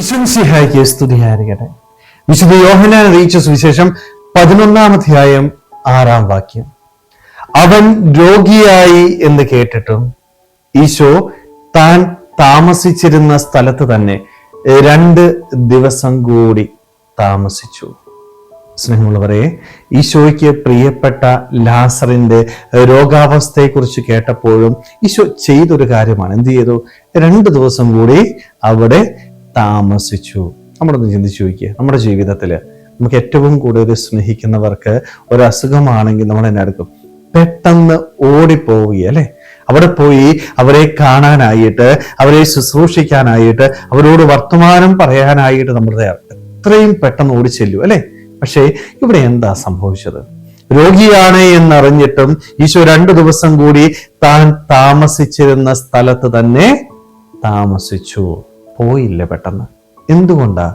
പ്രശംസിഹായിക്ക് സ്തുതിയായിരിക്കട്ടെ. വിശുദ്ധ യോഹനാൻ അറിയിച്ച സുവിശേഷം പതിനൊന്നാം അധ്യായം ആറാം വാക്യം. അവൻ രോഗിയായി എന്ന് കേട്ടിട്ടും ഈശോ താൻ താമസിച്ചിരുന്ന സ്ഥലത്ത് തന്നെ രണ്ട് ദിവസം കൂടി താമസിച്ചു. സ്നേഹമുള്ളവരെ ഈശോയ്ക്ക് പ്രിയപ്പെട്ട ലാസറിന്റെ രോഗാവസ്ഥയെക്കുറിച്ച് കേട്ടപ്പോഴും ഈശോ ചെയ്തൊരു കാര്യമാണ്. എന്ത് ചെയ്തു? രണ്ട് ദിവസം കൂടി അവിടെ താമസിച്ചു. നമ്മളൊന്ന് ചിന്തിച്ചു നോക്കിയേ. നമ്മുടെ ജീവിതത്തിൽ നമുക്ക് ഏറ്റവും കൂടുതൽ സ്നേഹിക്കുന്നവർക്ക് ഒരു അസുഖമാണെങ്കിൽ നമ്മൾ എന്നെ എടുക്കും. പെട്ടെന്ന് ഓടിപ്പോവുക അല്ലേ? അവിടെ പോയി അവരെ കാണാനായിട്ട് അവരെ ശുശ്രൂഷിക്കാനായിട്ട് അവരോട് വർത്തമാനം പറയാനായിട്ട് നമ്മൾ എത്രയും പെട്ടെന്ന് ഓടിച്ചെല്ലു അല്ലേ? പക്ഷേ ഇവിടെ എന്താ സംഭവിച്ചത്? രോഗിയാണ് എന്നറിഞ്ഞിട്ടും ഈശോ രണ്ടു ദിവസം കൂടി താൻ താമസിച്ചിരുന്ന സ്ഥലത്ത് തന്നെ താമസിച്ചു. പോയില്ല പെട്ടെന്ന്. എന്തുകൊണ്ടാ?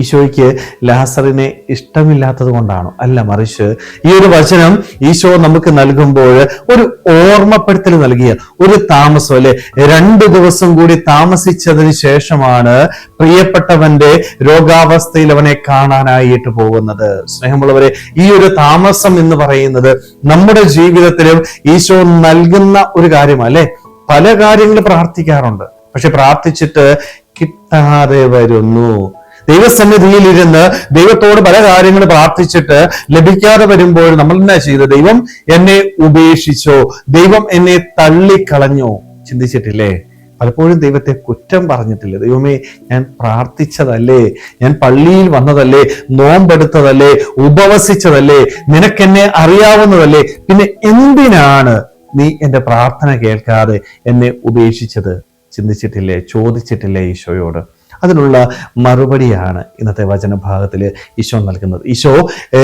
ഈശോയ്ക്ക് ലാസറിനെ ഇഷ്ടമില്ലാത്തത് കൊണ്ടാണോ? അല്ല മറിച്ച് ഈ ഒരു വചനം ഈശോ നമുക്ക് നൽകുമ്പോൾ ഒരു ഓർമ്മപ്പെടുത്തൽ നൽകിയ ഒരു താമസം അല്ലെ? രണ്ടു ദിവസം കൂടി താമസിച്ചതിന് ശേഷമാണ് പ്രിയപ്പെട്ടവന്റെ രോഗാവസ്ഥയിൽ അവനെ കാണാനായിട്ട് പോകുന്നത്. സ്നേഹമുള്ളവരെ ഈ ഒരു താമസം എന്ന് പറയുന്നത് നമ്മുടെ ജീവിതത്തിലും ഈശോ നൽകുന്ന ഒരു കാര്യമാണ് അല്ലെ? പല കാര്യങ്ങൾ പ്രാർത്ഥിക്കാറുണ്ട്. പക്ഷെ പ്രാർത്ഥിച്ചിട്ട് കിട്ടാതെ വരുന്നു. ദൈവസന്നിധിയിൽ ഇരുന്ന് ദൈവത്തോട് പല കാര്യങ്ങൾ പ്രാർത്ഥിച്ചിട്ട് ലഭിക്കാതെ വരുമ്പോൾ നമ്മൾ എന്നാ ചെയ്തത്? ദൈവം എന്നെ ഉപേക്ഷിച്ചോ. ദൈവം എന്നെ തള്ളിക്കളഞ്ഞോ. ചിന്തിച്ചിട്ടില്ലേ? പലപ്പോഴും ദൈവത്തെ കുറ്റം പറഞ്ഞിട്ടില്ല? ദൈവമേ ഞാൻ പ്രാർത്ഥിച്ചതല്ലേ? ഞാൻ പള്ളിയിൽ വന്നതല്ലേ? നോമ്പെടുത്തതല്ലേ? ഉപവസിച്ചതല്ലേ? നിനക്കെന്നെ അറിയാവുന്നതല്ലേ? പിന്നെ എന്തിനാണ് നീ എന്റെ പ്രാർത്ഥന കേൾക്കാതെ എന്നെ ഉപേക്ഷിച്ചത്? ചിന്തിച്ചിട്ടില്ലേ ചോദിച്ചിട്ടില്ലേ ഈശോയോട്? അതിനുള്ള മറുപടിയാണ് ഇന്നത്തെ വചനഭാഗത്തിൽ ഈശോ നൽകുന്നത്. ഈശോ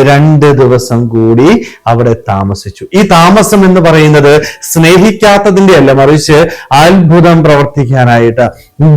രണ്ട് ദിവസം കൂടി അവിടെ താമസിച്ചു. ഈ താമസം എന്ന് പറയുന്നത് സ്നേഹിക്കാത്തതിന്റെ അല്ല മറിച്ച് അത്ഭുതം പ്രവർത്തിക്കാനായിട്ട്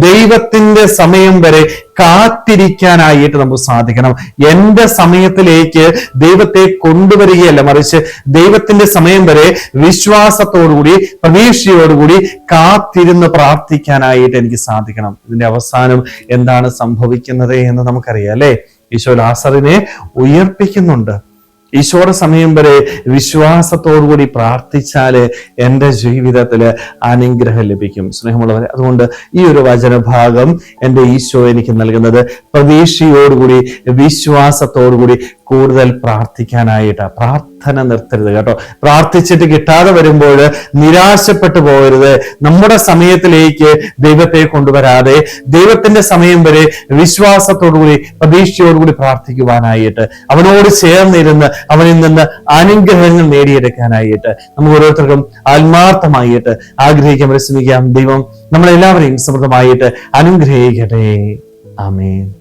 ദൈവത്തിന്റെ സമയം വരെ കാത്തിരിക്കാനായിട്ട് നമുക്ക് സാധിക്കണം. എന്റെ സമയത്തിലേക്ക് ദൈവത്തെ കൊണ്ടുവരികയല്ല മറിച്ച് ദൈവത്തിന്റെ സമയം വരെ വിശ്വാസത്തോടുകൂടി പ്രതീക്ഷയോടുകൂടി കാത്തിരുന്ന് പ്രാർത്ഥിക്കാനായിട്ട് എനിക്ക് സാധിക്കണം. ഇതിന്റെ അവസാനം എന്താണ് സംഭവിക്കുന്നത് എന്ന് നമുക്കറിയാം അല്ലെ? ഈശോ ലാസറിനെ ഉയർപ്പിക്കുന്നുണ്ട്. ഈശോയുടെ സമയം വരെ വിശ്വാസത്തോടുകൂടി പ്രാർത്ഥിച്ചാൽ എന്റെ ജീവിതത്തിൽ അനുഗ്രഹം ലഭിക്കും. സ്നേഹമുള്ളവരെ അതുകൊണ്ട് ഈ ഒരു വചനഭാഗം എന്റെ ഈശോ എനിക്ക് നൽകുന്നത്. പ്രതീക്ഷയോടുകൂടി വിശ്വാസത്തോടുകൂടി കൂടുതൽ പ്രാർത്ഥിക്കാനായിട്ട്. പ്രാർത്ഥന നിർത്തരുത് കേട്ടോ. പ്രാർത്ഥിച്ചിട്ട് കിട്ടാതെ വരുമ്പോൾ നിരാശപ്പെട്ടു പോകരുത്. നമ്മുടെ സമയത്തിലേക്ക് ദൈവത്തെ കൊണ്ടുവരാതെ ദൈവത്തിന്റെ സമയം വരെ വിശ്വാസത്തോടുകൂടി പ്രതീക്ഷയോടുകൂടി പ്രാർത്ഥിക്കുവാനായിട്ട് അവനോട് ചേർന്നിരുന്ന് അവനിൽ നിന്ന് അനുഗ്രഹങ്ങൾ നേടിയെടുക്കാനായിട്ട് നമുക്ക് ഓരോരുത്തർക്കും ആത്മാർത്ഥമായിട്ട് ആഗ്രഹിക്കാൻ പരിശ്രമിക്കാം. ദൈവം നമ്മളെല്ലാവരെയും സമൃദ്ധമായിട്ട് അനുഗ്രഹിക്കട്ടെ. ആമേൻ.